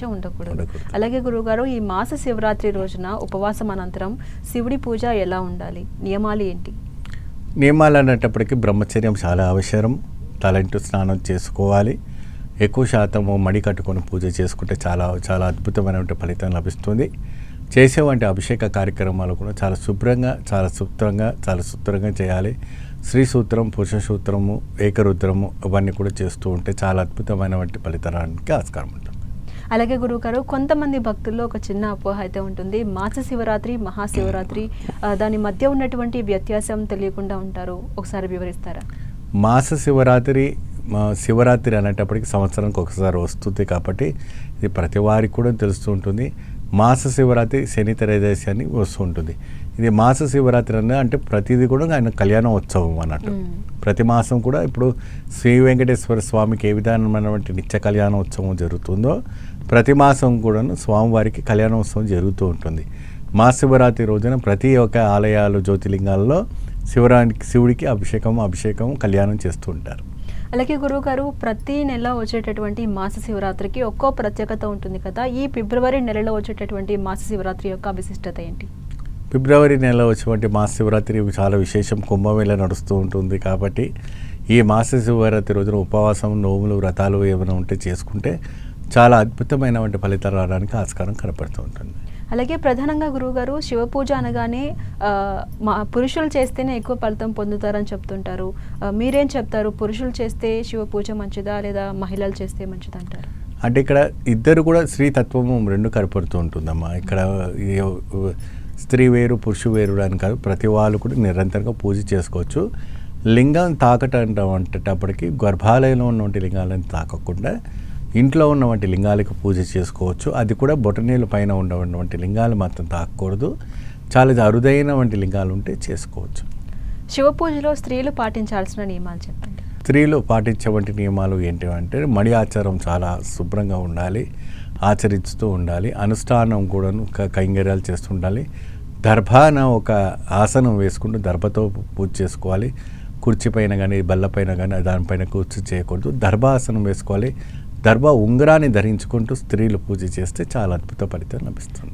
దీక్ష ఉండకూడదు. అలాగే గురువుగారు ఈ మాస శివరాత్రి రోజున ఉపవాసం అనంతరం శివుడి పూజ ఎలా ఉండాలి? నియమాలు ఏంటి? నియమాలు అనేటప్పటికీ బ్రహ్మచర్యం చాలా అవసరం. తలంటు స్నానం చేసుకోవాలి. ఎక్కువ శాతము మడి కట్టుకొని పూజ చేసుకుంటే చాలా చాలా అద్భుతమైనటువంటి ఫలితం లభిస్తుంది. చేసేవంటి అభిషేక కార్యక్రమాలు కూడా చాలా శుభ్రంగా చాలా సూత్రంగా చాలా సూత్రంగా చేయాలి. శ్రీ సూత్రం పురుష సూత్రము ఏకరుద్రము ఇవన్నీ కూడా చేస్తూ ఉంటే చాలా అద్భుతమైనటువంటి ఫలితానికి ఆస్కారం ఉంటుంది. అలాగే గురువుగారు కొంతమంది భక్తుల్లో ఒక చిన్న అపోహ అయితే ఉంటుంది. మాస శివరాత్రి మహాశివరాత్రి దాని మధ్య ఉన్నటువంటి వ్యత్యాసం తెలియకుండా ఉంటారు. ఒకసారి వివరిస్తారా? మాస శివరాత్రి మా శివరాత్రి అనేటప్పటికి సంవత్సరానికి ఒకసారి వస్తుంది కాబట్టి ఇది ప్రతి వారికి కూడా తెలుస్తూ ఉంటుంది. మాస శివరాత్రి శని త్రయోదశి అని వస్తూ ఉంటుంది ఇది మాస శివరాత్రి అనే అంటే ప్రతిదీ కూడా ఆయన కళ్యాణ ఉత్సవం అన్నట్టు. ప్రతి మాసం కూడా ఇప్పుడు శ్రీ వెంకటేశ్వర స్వామికి ఏ విధానమైనటువంటి నిత్య కళ్యాణ ఉత్సవం జరుగుతుందో ప్రతి మాసం కూడాను స్వామివారికి కళ్యాణోత్సవం జరుగుతూ ఉంటుంది. మహాశివరాత్రి రోజున ప్రతి ఒక్క ఆలయాలు జ్యోతిలింగాల్లో శివరానికి శివుడికి అభిషేకం అభిషేకం కళ్యాణం చేస్తూ ఉంటారు. అలాగే గురువుగారు ప్రతి నెల వచ్చేటటువంటి మాస శివరాత్రికి ఒక్కో ప్రత్యేకత ఉంటుంది కదా. ఈ ఫిబ్రవరి నెలలో వచ్చేటటువంటి మాస శివరాత్రి యొక్క విశిష్టత ఏంటి? ఫిబ్రవరి నెలలో వచ్చేటువంటి మాస శివరాత్రి చాలా విశేషం. కుంభమేళ నడుస్తూ ఉంటుంది కాబట్టి ఈ మాస శివరాత్రి రోజున ఉపవాసం నోములు వ్రతాలు ఏమైనా ఉంటే చేసుకుంటే చాలా అద్భుతమైనటువంటి ఫలితాలు రావడానికి ఆస్కారం కనపడుతూ ఉంటుంది. అలాగే ప్రధానంగా గురువుగారు శివ పూజ అనగానే మా పురుషులు చేస్తేనే ఎక్కువ ఫలితం పొందుతారని చెప్తుంటారు. మీరేం చెప్తారు? పురుషులు చేస్తే శివ పూజ మంచిదా లేదా మహిళలు చేస్తే మంచిదా అంటారు? అంటే ఇక్కడ ఇద్దరు కూడా స్త్రీ తత్వము రెండు కనపడుతూ ఉంటుందమ్మా. ఇక్కడ స్త్రీ వేరు పురుషు వేరు అని కాదు ప్రతి వాళ్ళు కూడా నిరంతరంగా పూజ చేసుకోవచ్చు. లింగం తాకటం అంటేటప్పటికి గర్భాలయంలో ఉన్నటువంటి లింగాలను తాకకుండా ఇంట్లో ఉన్నటువంటి లింగాలకు పూజ చేసుకోవచ్చు. అది కూడా బొటనీళ్ళ పైన ఉన్నటువంటి లింగాలు మాత్రం తాకకూడదు. చాలా అరుదైనటువంటి లింగాలు ఉంటే చేసుకోవచ్చు. శివ పూజలో స్త్రీలు పాటించాల్సిన నియమాలు చెప్పండి. స్త్రీలు పాటించేవంటి నియమాలు ఏంటివంటే మడి ఆచారం చాలా శుభ్రంగా ఉండాలి ఆచరిస్తూ ఉండాలి అనుష్ఠానం కూడాను కైంగర్యాలు చేస్తుండాలి దర్భాన ఒక ఆసనం వేసుకుంటూ దర్భతో పూజ చేసుకోవాలి. కుర్చీ పైన కానీ బల్లపైన కానీ దానిపైన కూర్చు చేయకూడదు. దర్భాసనం వేసుకోవాలి. దర్భ ఉంగరాన్ని ధరించుకుంటూ స్త్రీలు పూజ చేస్తే చాలా అద్భుత ఫలితం లభిస్తుంది.